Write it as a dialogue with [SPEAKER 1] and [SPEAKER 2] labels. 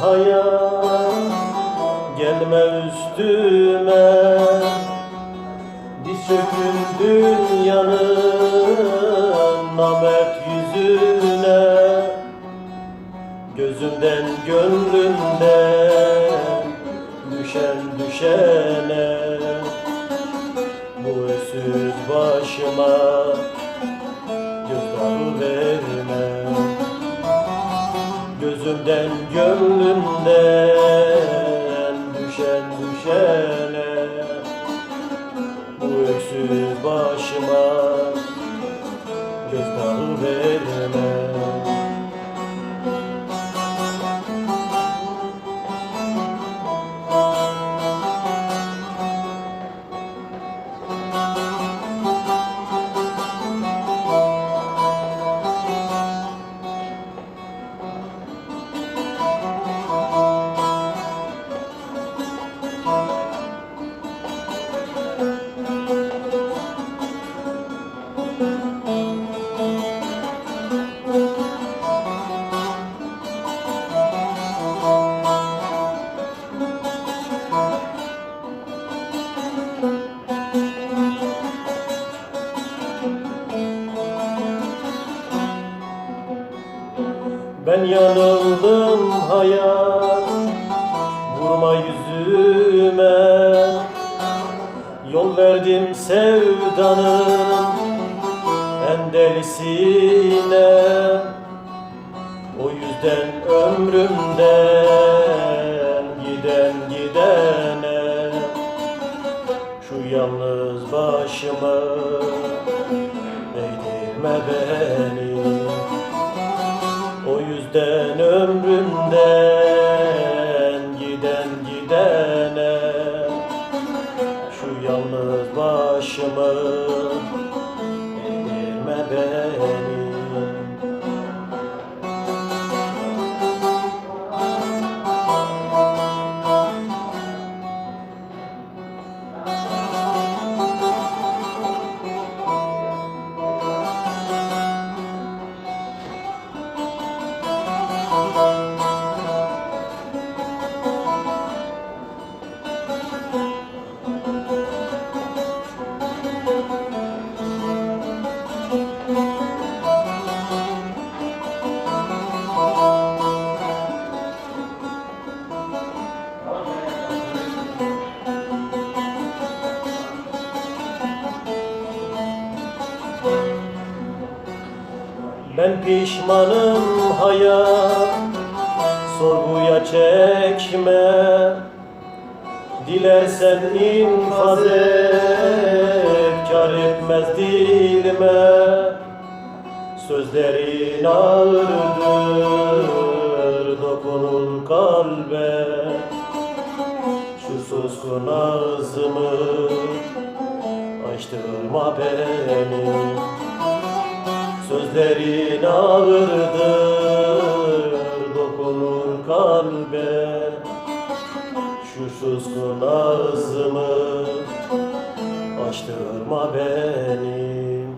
[SPEAKER 1] hayat Gelme üstüme. Diz çökün dünyanın Namert yüzüne. Gözümden gönlümden Düşen düşene. Bu öksüz başıma Gözümden gönlümden Düşen düşene Bu öksüz başıma Gözdağı verme Ben yanıldım hayat. Vurma yüzüme. Yol verdim sevdanın En delisine O yüzden ömrümden Giden gidene Şu yalnız başımı Eğdirme beni Ben pişmanım hayat Sorguya çekme. Dilersen infaz et Kar etmez dilime. Sözlerin ağırdır Dokunur kalbe. Şu suskun ağzımı Açtırma beni Sözlerin ağırdır, dokunur kalbe. Şu suskun ağzımı açtırma benim